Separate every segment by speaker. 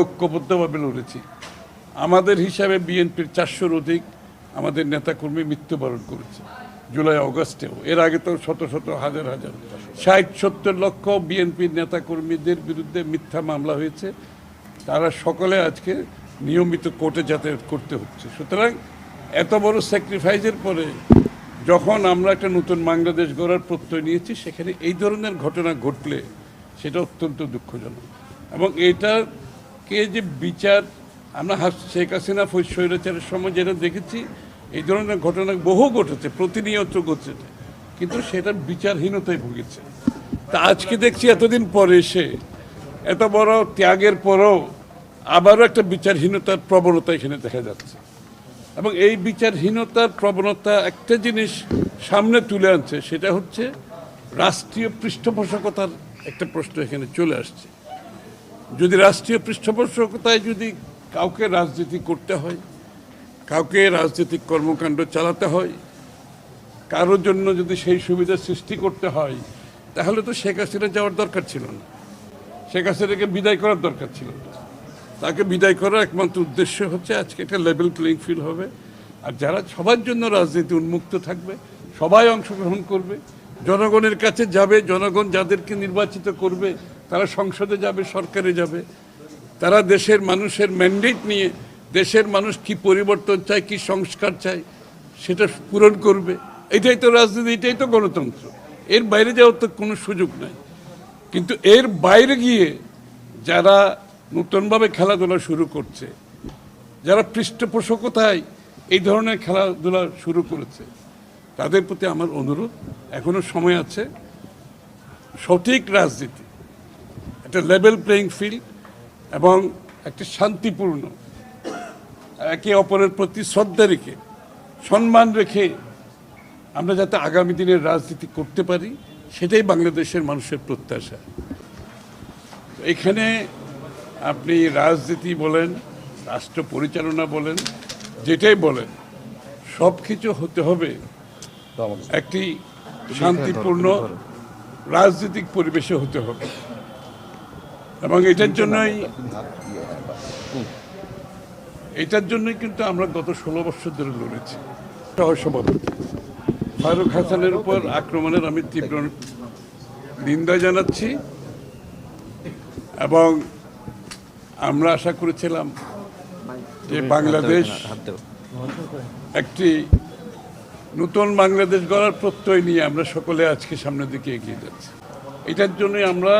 Speaker 1: ঐক্যবদ্ধভাবে লড়েছি। আমাদের হিসাবে বিএনপির চারশোর অধিক আমাদের নেতাকর্মী মৃত্যুবরণ করেছে, জুলাই, অগস্টেও। এর আগে তো শত শত, হাজার হাজার, ষাট, সত্তর লক্ষ বিএনপির নেতাকর্মীদের বিরুদ্ধে মিথ্যা মামলা হয়েছে। তারা সকলে আজকে নিয়মিত কোর্টে যাতায়াত করতে হচ্ছে। সুতরাং এত বড় স্যাক্রিফাইসের পরে যখন আমরা একটা নতুন বাংলাদেশ গড়ার প্রত্যয় নিয়েছি, সেখানে এই ধরনের ঘটনা ঘটলে সেটা অত্যন্ত দুঃখজনক। এবং এটাকে যে বিচার, আমরা শেখ হাসিনা স্বৈরাচারের সময় যেটা দেখেছি, এই ধরনের ঘটনা বহু ঘটেছে, প্রতিনিয়ত ঘটছে। কিন্তু সেটার বিচারহীনতায় ভুগেছে। তা আজকে দেখছি এতদিন পরে এসে, এত বড় ত্যাগের পরও আবারও একটা বিচারহীনতার প্রবণতা এখানে দেখা যাচ্ছে। এবং এই বিচারহীনতার প্রবণতা একটা জিনিস সামনে তুলে আনছে, সেটা হচ্ছে রাষ্ট্রীয় পৃষ্ঠপোষকতার একটা প্রশ্ন এখানে চলে আসছে। যদি রাষ্ট্রীয় পৃষ্ঠপোষকতায় যদি কাউকে রাজনীতি করতে হয়, কাউকে রাজনৈতিক কর্মকাণ্ড চালাতে হয়, কারোর জন্য যদি সেই সুবিধা সৃষ্টি করতে হয়, তাহলে তো শেখ হাসিনা যাওয়ার দরকার ছিল না। শেখ হাসিনাকে বিদায় করার দরকার ছিল। না তাকে বিদায় করার একমাত্র উদ্দেশ্য হচ্ছে আজকে একটা লেভেল প্লেইং ফিল্ড হবে। আর যারা সবার জন্য রাজনীতি উন্মুক্ত থাকবে, সবাই অংশগ্রহণ করবে, জনগণের কাছে যাবে, জনগণ যাদেরকে নির্বাচিত করবে তারা সংসদে যাবে, সরকারে যাবে। তারা দেশের মানুষের ম্যান্ডেট নিয়ে দেশের মানুষ কি পরিবর্তন চায়, কি সংস্কার চায়, সেটা পূরণ করবে। এটাই তো রাজনীতি, এটাই তো গণতন্ত্র। এর বাইরে যাওয়ার তো কোনো সুযোগ নাই। কিন্তু এর বাইরে গিয়ে যারা নতুনভাবে খেলাধুলা শুরু করছে, যারা পৃষ্ঠপোষকতায় এই ধরনের খেলাধুলা শুরু করেছে, তাদের প্রতি আমার অনুরোধ, এখনও সময় আছে, সঠিক রাজনীতি একটা লেভেল প্লেইং ফিল্ড এবং একটা শান্তিপূর্ণ একে অপরের প্রতি শ্রদ্ধা রেখে সম্মান রেখে আমরা যাতে আগামী দিনের রাজনীতি করতে পারি সেটাই বাংলাদেশের মানুষের প্রত্যাশা। এখানে আপনি রাজনীতি বলেন রাষ্ট্র পরিচালনা বলেন যেটাই বলেন সব কিছু হতে হবে একটি শান্তিপূর্ণ রাজনৈতিক পরিবেশে হতে হবে। এবং এটার জন্যই এটার জন্যই কিন্তু আমরা গত ষোলো বছর ধরে লড়েছি। সহসভাপতি। ফারুক হাসানের উপর আক্রমণের আমি তীব্র নিন্দা জানাচ্ছি এবং আমরা আশা করেছিলাম যে বাংলাদেশ একটি নতুন বাংলাদেশ গড়ার প্রত্যয় নিয়ে আমরা সকলে আজকে সামনের দিকে এগিয়ে যাচ্ছি। এটার জন্যই আমরা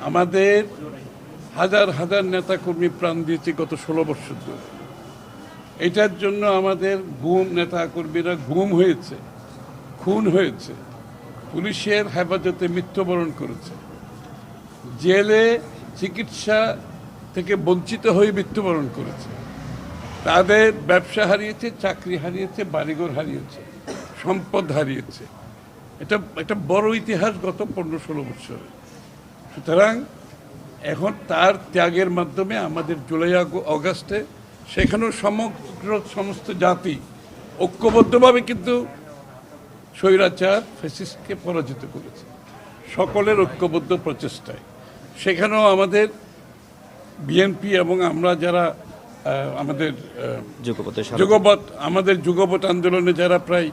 Speaker 1: আমাদের হাজার হাজার নেতাকর্মী প্রাণ দিয়েছে গত ষোলো বছর ধরে। এটার জন্য আমাদের গুম নেতাকর্মীরা গুম হয়েছে, খুন হয়েছে, পুলিশের হেফাজতে মৃত্যুবরণ করেছে। জেলে চিকিৎসা থেকে বঞ্চিত হয়ে মৃত্যুবরণ করেছে। তাদের ব্যবসা হারিয়েছে, চাকরি হারিয়েছে, বাড়িঘর হারিয়েছে, সম্পদ হারিয়েছে। এটা একটা বড় ইতিহাস গত পনেরো ষোলো বছরে। সুতরাং এখন তার ত্যাগের মাধ্যমে আমাদের জুলাই অগাস্টে সেখানেও সমগ্র সমস্ত জাতি ঐক্যবদ্ধভাবে কিন্তু স্বৈরাচার ফেসিসকে পরাজিত করেছে। সকলের ঐক্যবদ্ধ প্রচেষ্টায়। সেখানেও আমাদের বিএনপি এবং আমরা যারা আমাদের যুগপৎ আমাদের যুগপৎ আন্দোলনে যারা প্রায়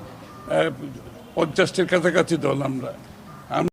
Speaker 1: পঞ্চাশটির কাছাকাছি দল আমরা